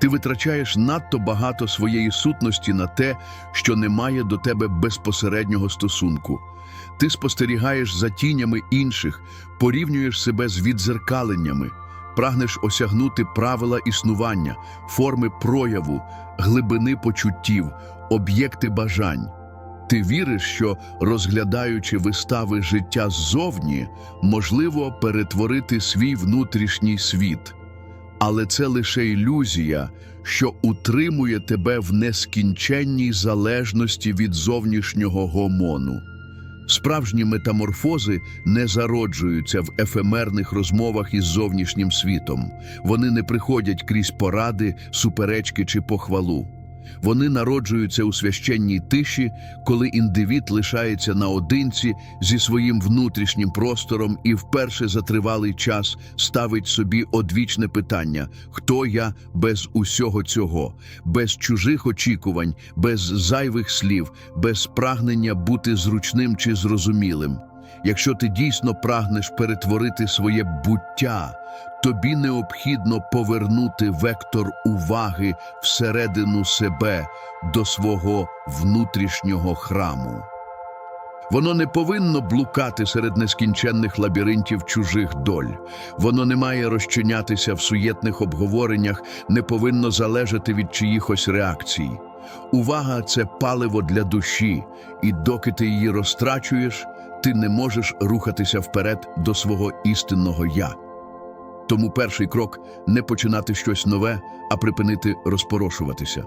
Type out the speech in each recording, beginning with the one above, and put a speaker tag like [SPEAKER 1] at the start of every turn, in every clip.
[SPEAKER 1] Ти витрачаєш надто багато своєї сутності на те, що не має до тебе безпосереднього стосунку. Ти спостерігаєш за тінями інших, порівнюєш себе з відзеркаленнями, прагнеш осягнути правила існування, форми прояву, глибини почуттів, об'єкти бажань. Ти віриш, що, розглядаючи вистави життя ззовні, можливо перетворити свій внутрішній світ. Але це лише ілюзія, що утримує тебе в нескінченній залежності від зовнішнього гомону. Справжні метаморфози не зароджуються в ефемерних розмовах із зовнішнім світом. Вони не приходять крізь поради, суперечки чи похвалу. Вони народжуються у священній тиші, коли індивід лишається наодинці зі своїм внутрішнім простором і вперше за тривалий час ставить собі одвічне питання: хто я без усього цього, без чужих очікувань, без зайвих слів, без прагнення бути зручним чи зрозумілим. Якщо ти дійсно прагнеш перетворити своє буття, тобі необхідно повернути вектор уваги всередину себе до свого внутрішнього храму. Воно не повинно блукати серед нескінченних лабіринтів чужих доль. Воно не має розчинятися в суєтних обговореннях, не повинно залежати від чиїхось реакцій. Увага це паливо для душі, і доки ти її розтрачуєш, ти не можеш рухатися вперед до свого істинного я. Тому перший крок не починати щось нове, а припинити розпорошуватися.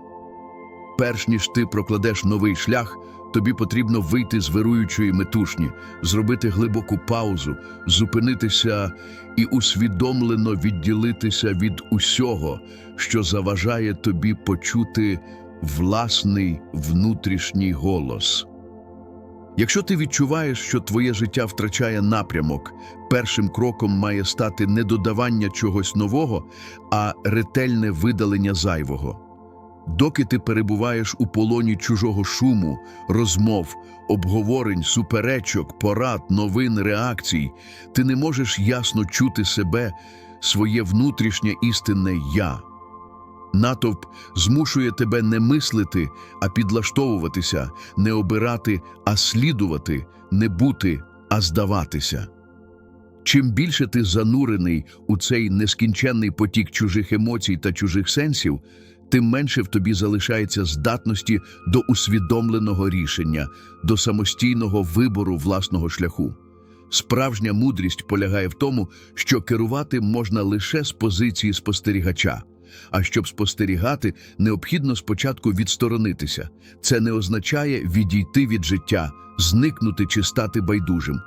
[SPEAKER 1] Перш ніж ти прокладеш новий шлях, тобі потрібно вийти з вируючої метушні, зробити глибоку паузу, зупинитися і усвідомлено відділитися від усього, що заважає тобі почути власний внутрішній голос. Якщо ти відчуваєш, що твоє життя втрачає напрямок, першим кроком має стати не додавання чогось нового, а ретельне видалення зайвого. Доки ти перебуваєш у полоні чужого шуму, розмов, обговорень, суперечок, порад, новин, реакцій, ти не можеш ясно чути себе, своє внутрішнє істинне я. Натовп змушує тебе не мислити, а підлаштовуватися, не обирати, а слідувати, не бути, а здаватися. Чим більше ти занурений у цей нескінченний потік чужих емоцій та чужих сенсів, тим менше в тобі залишається здатності до усвідомленого рішення, до самостійного вибору власного шляху. Справжня мудрість полягає в тому, що керувати можна лише з позиції спостерігача. А щоб спостерігати, необхідно спочатку відсторонитися. Це не означає відійти від життя, зникнути чи стати байдужим.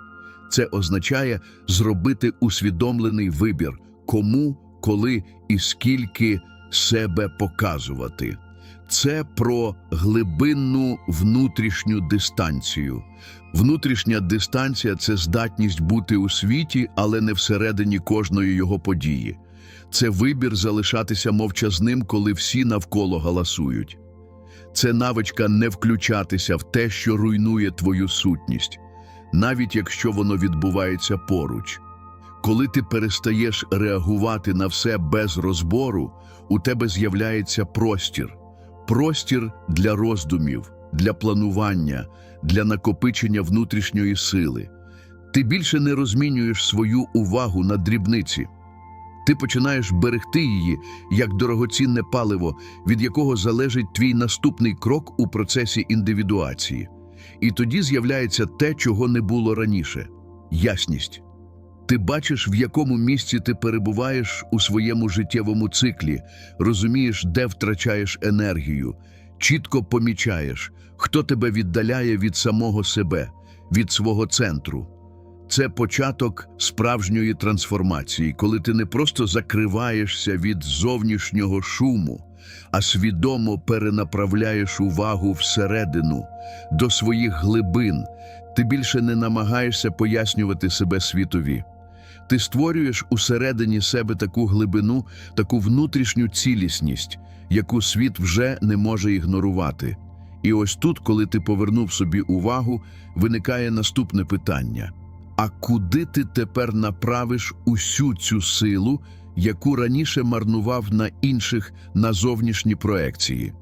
[SPEAKER 1] Це означає зробити усвідомлений вибір, кому, коли і скільки себе показувати. Це про глибинну внутрішню дистанцію. Внутрішня дистанція це здатність бути у світі, але не всередині кожної його події. Це вибір залишатися мовчазним, коли всі навколо галасують. Це навичка не включатися в те, що руйнує твою сутність, навіть якщо воно відбувається поруч. Коли ти перестаєш реагувати на все без розбору, у тебе з'являється простір. Простір для роздумів, для планування, для накопичення внутрішньої сили. Ти більше не розмінюєш свою увагу на дрібниці. Ти починаєш берегти її як дорогоцінне паливо, від якого залежить твій наступний крок у процесі індивідуації. І тоді з'являється те, чого не було раніше ясність. Ти бачиш, в якому місці ти перебуваєш у своєму життєвому циклі, розумієш, де втрачаєш енергію, чітко помічаєш, хто тебе віддаляє від самого себе, від свого центру. Це початок справжньої трансформації, коли ти не просто закриваєшся від зовнішнього шуму, а свідомо перенаправляєш увагу всередину, до своїх глибин. Ти більше не намагаєшся пояснювати себе світові. Ти створюєш усередині себе таку глибину, таку внутрішню цілісність, яку світ вже не може ігнорувати. І ось тут, коли ти повернув собі увагу, виникає наступне питання. А куди ти тепер направиш усю цю силу, яку раніше марнував на інших на зовнішні проекції.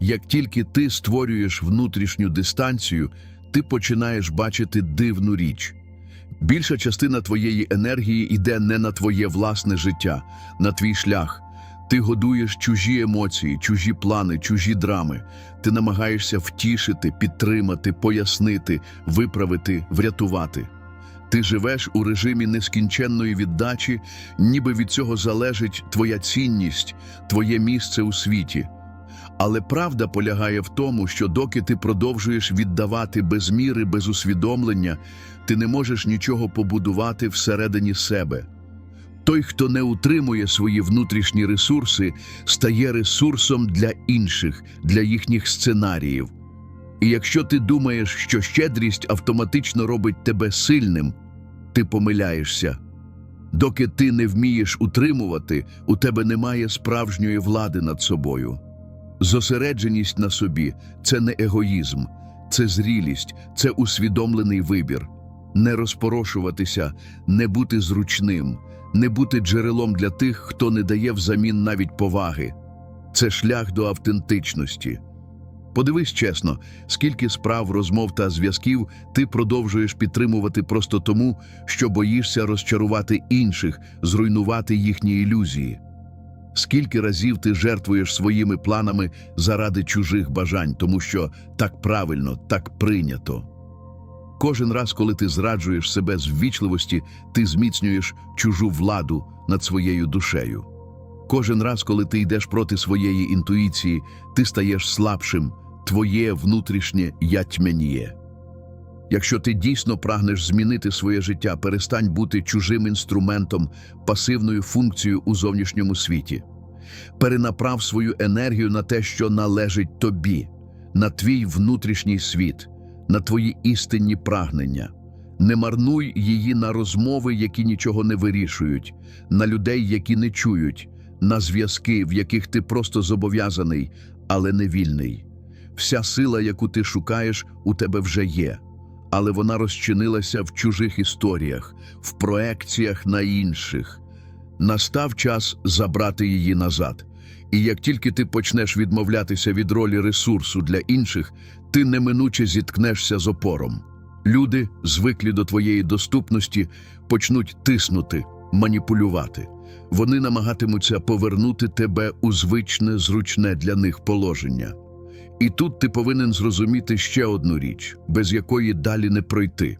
[SPEAKER 1] Як тільки ти створюєш внутрішню дистанцію, ти починаєш бачити дивну річ. Більша частина твоєї енергії йде не на твоє власне життя, на твій шлях. Ти годуєш чужі емоції, чужі плани, чужі драми. Ти намагаєшся втішити, підтримати, пояснити, виправити, врятувати. Ти живеш у режимі нескінченної віддачі, ніби від цього залежить твоя цінність, твоє місце у світі. Але правда полягає в тому, що доки ти продовжуєш віддавати без міри, без усвідомлення, ти не можеш нічого побудувати всередині себе. Той, хто не утримує свої внутрішні ресурси, стає ресурсом для інших, для їхніх сценаріїв. І якщо ти думаєш, що щедрість автоматично робить тебе сильним, ти помиляєшся. Доки ти не вмієш утримувати, у тебе немає справжньої влади над собою. Зосередженість на собі це не егоїзм, це зрілість, це усвідомлений вибір. Не розпорошуватися, не бути зручним, не бути джерелом для тих, хто не дає взамін навіть поваги. Це шлях до автентичності. Подивись чесно, скільки справ, розмов та зв'язків ти продовжуєш підтримувати просто тому, що боїшся розчарувати інших, зруйнувати їхні ілюзії. Скільки разів ти жертвуєш своїми планами заради чужих бажань, тому що так правильно, так прийнято. Кожен раз, коли ти зраджуєш себе з ввічливості, ти зміцнюєш чужу владу над своєю душею. Кожен раз, коли ти йдеш проти своєї інтуїції, ти стаєш слабшим, твоє внутрішнє я тьмяніє. Якщо ти дійсно прагнеш змінити своє життя, перестань бути чужим інструментом, пасивною функцією у зовнішньому світі. Перенаправ свою енергію на те, що належить тобі, на твій внутрішній світ, на твої істинні прагнення. Не марнуй її на розмови, які нічого не вирішують, на людей, які не чують, на зв'язки, в яких ти просто зобов'язаний, але не вільний. Вся сила, яку ти шукаєш, у тебе вже є, але вона розчинилася в чужих історіях, в проекціях на інших. Настав час забрати її назад. І як тільки ти почнеш відмовлятися від ролі ресурсу для інших, ти неминуче зіткнешся з опором. Люди, звиклі до твоєї доступності, почнуть тиснути, маніпулювати. Вони намагатимуться повернути тебе у звичне, зручне для них положення. І тут ти повинен зрозуміти ще одну річ, без якої далі не пройти.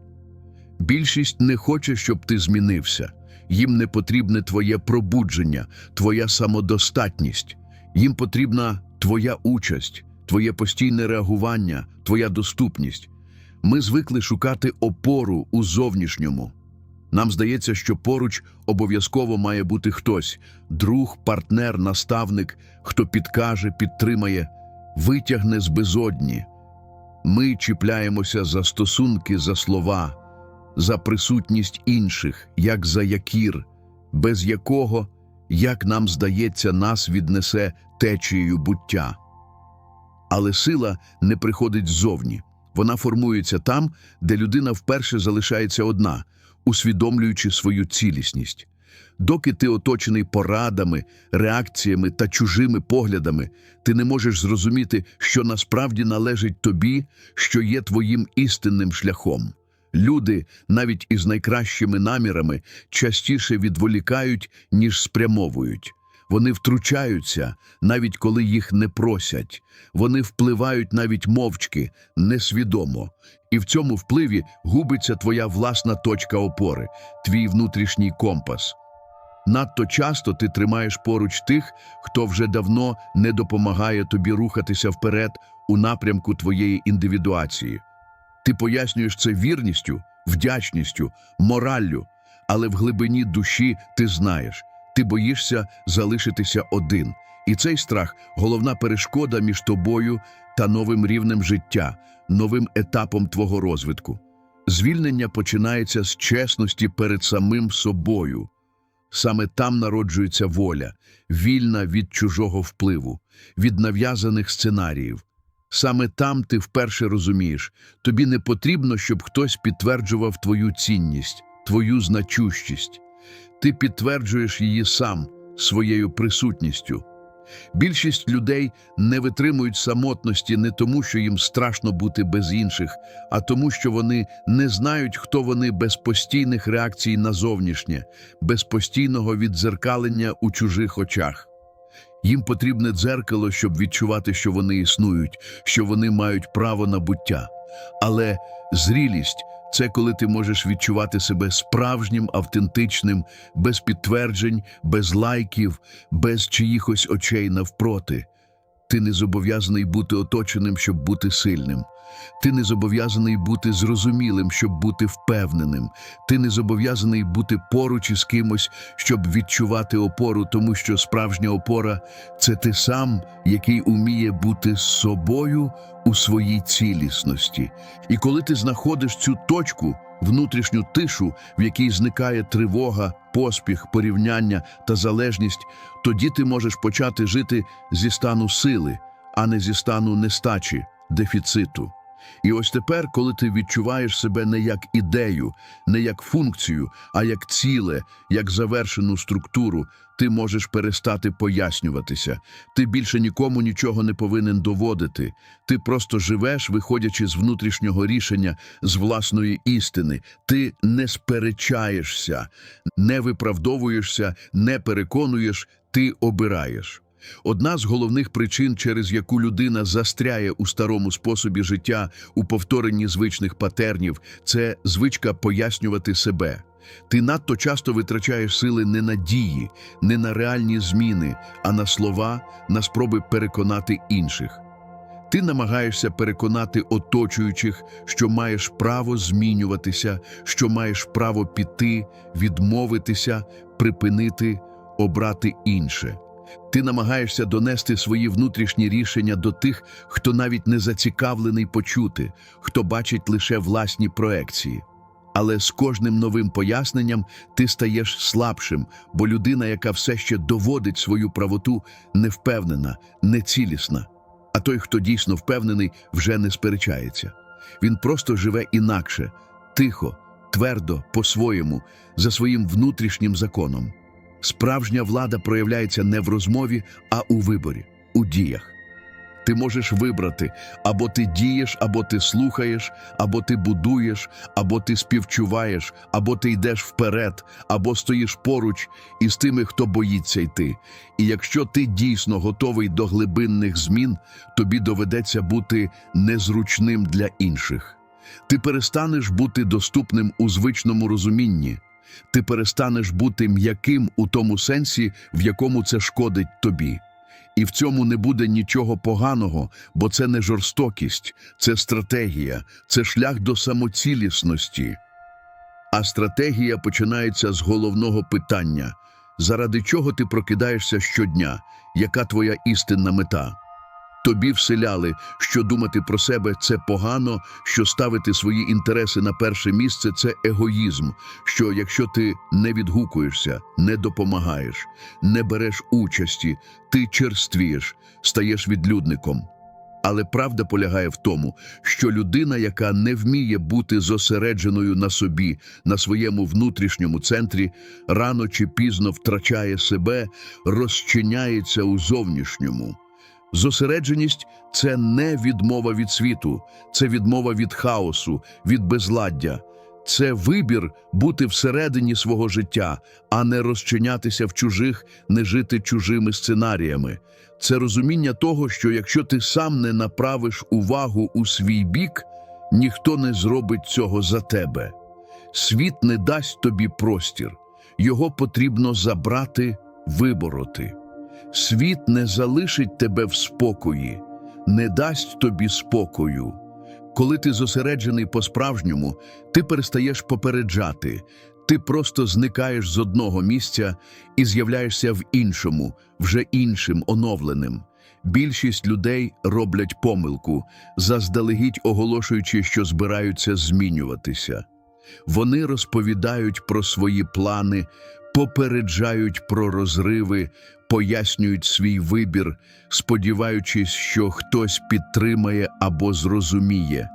[SPEAKER 1] Більшість не хоче, щоб ти змінився. Їм не потрібне твоє пробудження, твоя самодостатність. Їм потрібна твоя участь, твоє постійне реагування, твоя доступність. Ми звикли шукати опору у зовнішньому. Нам здається, що поруч обов'язково має бути хтось друг, партнер, наставник, хто підкаже, підтримає, витягне з безодні. Ми чіпляємося за стосунки, за слова, за присутність інших, як за якір, без якого, як нам здається, нас віднесе течією буття. Але сила не приходить ззовні. Вона формується там, де людина вперше залишається одна, усвідомлюючи свою цілісність. Доки ти оточений порадами, реакціями та чужими поглядами, ти не можеш зрозуміти, що насправді належить тобі, що є твоїм істинним шляхом. Люди, навіть із найкращими намірами, частіше відволікають, ніж спрямовують. Вони втручаються, навіть коли їх не просять. Вони впливають навіть мовчки, несвідомо. І в цьому впливі губиться твоя власна точка опори, твій внутрішній компас. Надто часто ти тримаєш поруч тих, хто вже давно не допомагає тобі рухатися вперед у напрямку твоєї індивідуації. Ти пояснюєш це вірністю, вдячністю, мораллю, але в глибині душі ти знаєш, ти боїшся залишитися один. І цей страх головна перешкода між тобою та новим рівнем життя, новим етапом твого розвитку. Звільнення починається з чесності перед самим собою. Саме там народжується воля, вільна від чужого впливу, від нав'язаних сценаріїв. Саме там ти вперше розумієш, тобі не потрібно, щоб хтось підтверджував твою цінність, твою значущість. ти підтверджуєш її сам своєю присутністю. Більшість людей не витримують самотності не тому, що їм страшно бути без інших, а тому, що вони не знають, хто вони без постійних реакцій на зовнішнє, без постійного віддзеркалення у чужих очах. Їм потрібне дзеркало, щоб відчувати, що вони існують, що вони мають право на буття. Але зрілість це коли ти можеш відчувати себе справжнім, автентичним, без підтверджень, без лайків, без чиїхось очей навпроти. Ти не зобов'язаний бути оточеним, щоб бути сильним. Ти не зобов'язаний бути зрозумілим, щоб бути впевненим. Ти не зобов'язаний бути поруч із кимось, щоб відчувати опору, тому що справжня опора це ти сам, який уміє бути з собою у своїй цілісності. І коли ти знаходиш цю точку, внутрішню тишу, в якій зникає тривога, поспіх, порівняння та залежність, тоді ти можеш почати жити зі стану сили, а не зі стану нестачі, дефіциту. І ось тепер, коли ти відчуваєш себе не як ідею, не як функцію, а як ціле, як завершену структуру, ти можеш перестати пояснюватися. Ти більше нікому нічого не повинен доводити. Ти просто живеш, виходячи з внутрішнього рішення, з власної істини. Ти не сперечаєшся, не виправдовуєшся, не переконуєш, ти обираєш. Одна з головних причин, через яку людина застряє у старому способі життя, у повторенні звичних патернів, це звичка пояснювати себе. Ти надто часто витрачаєш сили не на дії, не на реальні зміни, а на слова, на спроби переконати інших. Ти намагаєшся переконати оточуючих, що маєш право змінюватися, що маєш право піти, відмовитися, припинити, обрати інше. Ти намагаєшся донести свої внутрішні рішення до тих, хто навіть не зацікавлений почути, хто бачить лише власні проекції. Але з кожним новим поясненням ти стаєш слабшим, бо людина, яка все ще доводить свою правоту, невпевнена, нецілісна. А той, хто дійсно впевнений, вже не сперечається. Він просто живе інакше, тихо, твердо, по-своєму, за своїм внутрішнім законом. Справжня влада проявляється не в розмові, а у виборі, у діях. Ти можеш вибрати або ти дієш, або ти слухаєш, або ти будуєш, або ти співчуваєш, або ти йдеш вперед, або стоїш поруч із тими, хто боїться йти. І якщо ти дійсно готовий до глибинних змін, тобі доведеться бути незручним для інших. Ти перестанеш бути доступним у звичному розумінні. Ти перестанеш бути м'яким у тому сенсі, в якому це шкодить тобі. І в цьому не буде нічого поганого, бо це не жорстокість, це стратегія, це шлях до самоцілісності. А стратегія починається з головного питання: заради чого ти прокидаєшся щодня, яка твоя істинна мета? Тобі вселяли, що думати про себе це погано, що ставити свої інтереси на перше місце це егоїзм, що якщо ти не відгукуєшся, не допомагаєш, не береш участі, ти черствієш, стаєш відлюдником. Але правда полягає в тому, що людина, яка не вміє бути зосередженою на собі, на своєму внутрішньому центрі, рано чи пізно втрачає себе, розчиняється у зовнішньому. Зосередженість це не відмова від світу, це відмова від хаосу, від безладдя. Це вибір бути всередині свого життя, а не розчинятися в чужих, не жити чужими сценаріями. Це розуміння того, що якщо ти сам не направиш увагу у свій бік, ніхто не зробить цього за тебе. Світ не дасть тобі простір, його потрібно забрати, вибороти. Світ не залишить тебе в спокої, не дасть тобі спокою. Коли ти зосереджений по-справжньому, ти перестаєш попереджати, ти просто зникаєш з одного місця і з'являєшся в іншому, вже іншим, оновленим. Більшість людей роблять помилку, заздалегідь оголошуючи, що збираються змінюватися. Вони розповідають про свої плани, попереджають про розриви, пояснюють свій вибір, сподіваючись, що хтось підтримає або зрозуміє.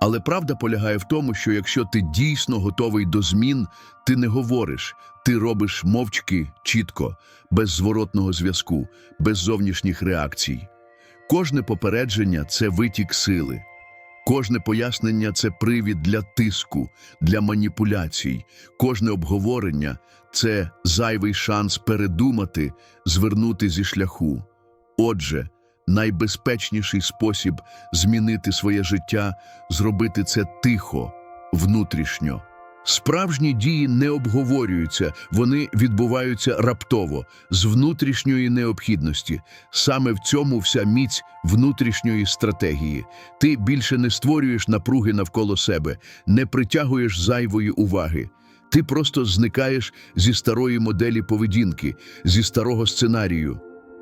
[SPEAKER 1] Але правда полягає в тому, що якщо ти дійсно готовий до змін, ти не говориш, ти робиш мовчки, чітко, без зворотного зв'язку, без зовнішніх реакцій. Кожне попередження це витік сили. Кожне пояснення це привід для тиску, для маніпуляцій. Кожне обговорення це зайвий шанс передумати, звернути зі шляху. Отже, найбезпечніший спосіб змінити своє життя зробити це тихо, внутрішньо. Справжні дії не обговорюються, вони відбуваються раптово, з внутрішньої необхідності. Саме в цьому вся міць внутрішньої стратегії. Ти більше не створюєш напруги навколо себе, не притягуєш зайвої уваги. Ти просто зникаєш зі старої моделі поведінки, зі старого сценарію.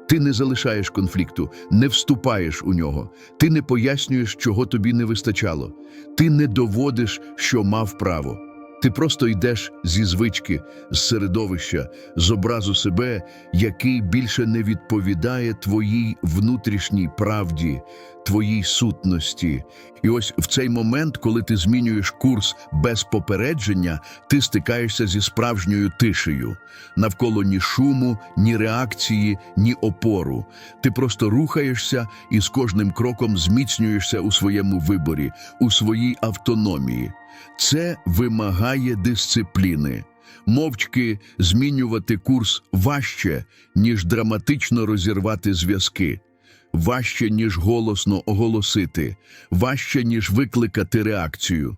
[SPEAKER 1] Ти не залишаєш конфлікту, не вступаєш у нього, ти не пояснюєш, чого тобі не вистачало, ти не доводиш, що мав право. Ти просто йдеш зі звички, з середовища, з образу себе, який більше не відповідає твоїй внутрішній правді, твоїй сутності. І ось в цей момент, коли ти змінюєш курс без попередження, ти стикаєшся зі справжньою тишею. Навколо ні шуму, ні реакції, ні опору. Ти просто рухаєшся і з кожним кроком зміцнюєшся у своєму виборі, у своїй автономії. Це вимагає дисципліни. Мовчки змінювати курс важче, ніж драматично розірвати зв'язки, важче, ніж голосно оголосити, важче, ніж викликати реакцію.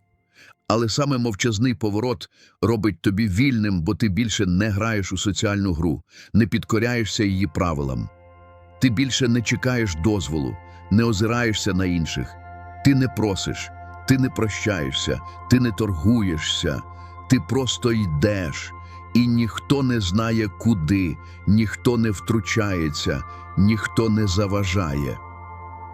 [SPEAKER 1] Але саме мовчазний поворот робить тобі вільним, бо ти більше не граєш у соціальну гру, не підкоряєшся її правилам. Ти більше не чекаєш дозволу, не озираєшся на інших. Ти не просиш, ти не прощаєшся, ти не торгуєшся, ти просто йдеш, і ніхто не знає куди, ніхто не втручається, ніхто не заважає.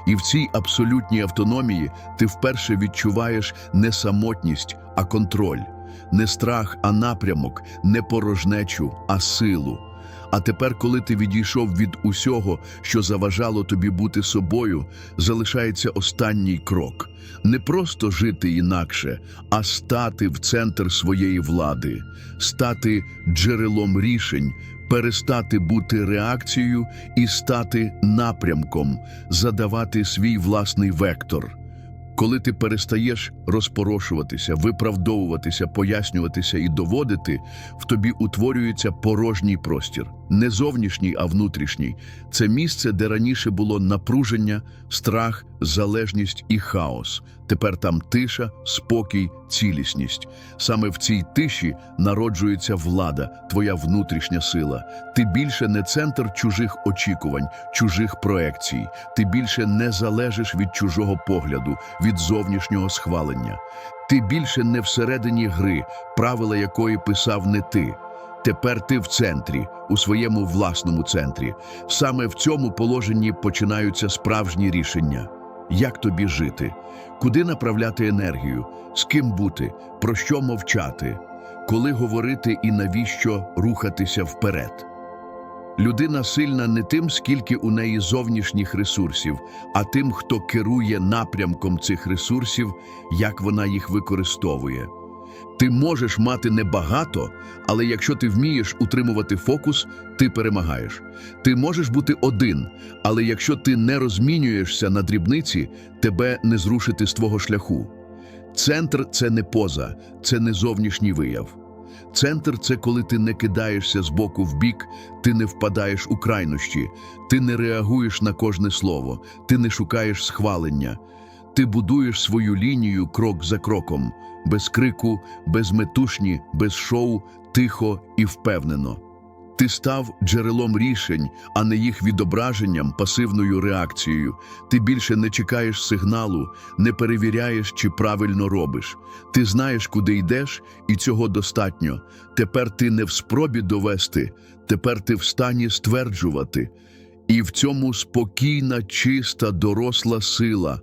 [SPEAKER 1] І в цій абсолютній автономії ти вперше відчуваєш не самотність, а контроль, не страх, а напрямок, не порожнечу, а силу. А тепер, коли ти відійшов від усього, що заважало тобі бути собою, залишається останній крок не просто жити інакше, а стати в центр своєї влади, стати джерелом рішень, перестати бути реакцією і стати напрямком, задавати свій власний вектор. Коли ти перестаєш розпорошуватися, виправдовуватися, пояснюватися і доводити, в тобі утворюється порожній простір, не зовнішній, а внутрішній. Це місце, де раніше було напруження, страх, залежність і хаос. Тепер там тиша, спокій, цілісність. Саме в цій тиші народжується влада, твоя внутрішня сила. Ти більше не центр чужих очікувань, чужих проекцій. Ти більше не залежиш від чужого погляду, від зовнішнього схвалення. Ти більше не всередині гри, правила якої писав не ти. Тепер ти в центрі, у своєму власному центрі. Саме в цьому положенні починаються справжні рішення. Як тобі жити? Куди направляти енергію? З ким бути? Про що мовчати? Коли говорити і навіщо рухатися вперед? Людина сильна не тим, скільки у неї зовнішніх ресурсів, а тим, хто керує напрямком цих ресурсів, як вона їх використовує. Ти можеш мати небагато, але якщо ти вмієш утримувати фокус, ти перемагаєш. Ти можеш бути один, але якщо ти не розмінюєшся на дрібниці, тебе не зрушити з твого шляху. Центр це не поза, це не зовнішній вияв. Центр це коли ти не кидаєшся з боку в бік, ти не впадаєш у крайнощі, ти не реагуєш на кожне слово, ти не шукаєш схвалення. Ти будуєш свою лінію крок за кроком, без крику, без метушні, без шоу, тихо і впевнено. Ти став джерелом рішень, а не їх відображенням, пасивною реакцією. Ти більше не чекаєш сигналу, не перевіряєш, чи правильно робиш. Ти знаєш, куди йдеш, і цього достатньо. Тепер ти не в спробі довести, тепер ти в стані стверджувати. І в цьому спокійна, чиста, доросла сила,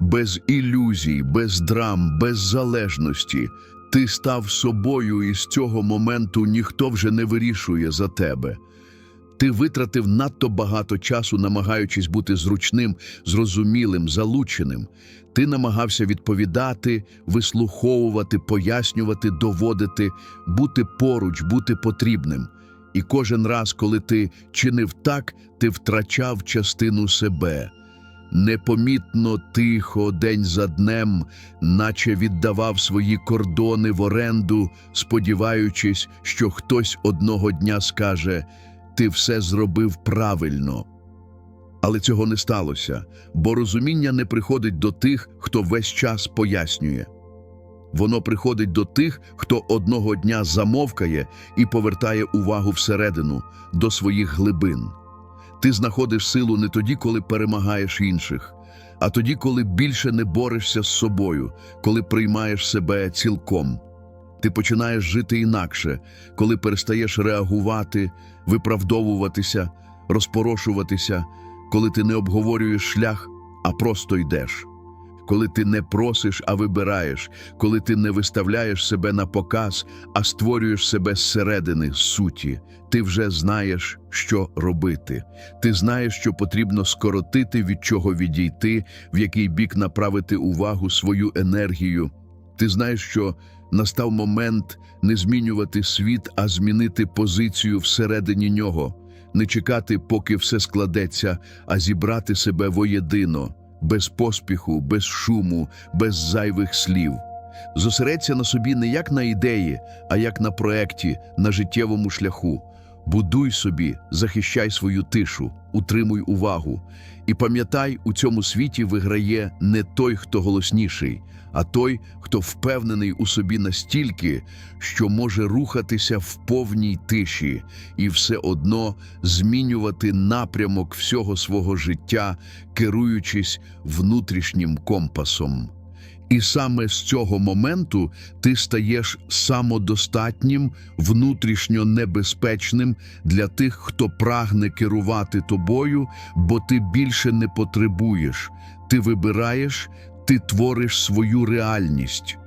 [SPEAKER 1] без ілюзій, без драм, без залежності. Ти став собою, і з цього моменту ніхто вже не вирішує за тебе. Ти витратив надто багато часу, намагаючись бути зручним, зрозумілим, залученим. Ти намагався відповідати, вислуховувати, пояснювати, доводити, бути поруч, бути потрібним. І кожен раз, коли ти чинив так, ти втрачав частину себе. Непомітно, тихо, день за днем, наче віддавав свої кордони в оренду, сподіваючись, що хтось одного дня скаже «Ти все зробив правильно». Але цього не сталося, бо розуміння не приходить до тих, хто весь час пояснює. Воно приходить до тих, хто одного дня замовкає і повертає увагу всередину, до своїх глибин. Ти знаходиш силу не тоді, коли перемагаєш інших, а тоді, коли більше не борешся з собою, коли приймаєш себе цілком. Ти починаєш жити інакше, коли перестаєш реагувати, виправдовуватися, розпорошуватися, коли ти не обговорюєш шлях, а просто йдеш. Коли ти не просиш, а вибираєш, коли ти не виставляєш себе на показ, а створюєш себе зсередини, суті, ти вже знаєш, що робити. Ти знаєш, що потрібно скоротити, від чого відійти, в який бік направити увагу, свою енергію. Ти знаєш, що настав момент не змінювати світ, а змінити позицію всередині нього, не чекати, поки все складеться, а зібрати себе воєдино, без поспіху, без шуму, без зайвих слів. Зосередься на собі не як на ідеї, а як на проекті, на життєвому шляху. Будуй собі, захищай свою тишу, утримуй увагу. І пам'ятай, у цьому світі виграє не той, хто голосніший, а той, хто впевнений у собі настільки, що може рухатися в повній тиші і все одно змінювати напрямок всього свого життя, керуючись внутрішнім компасом. І саме з цього моменту ти стаєш самодостатнім, внутрішньо небезпечним для тих, хто прагне керувати тобою, бо ти більше не потребуєш. Ти вибираєш, ти твориш свою реальність.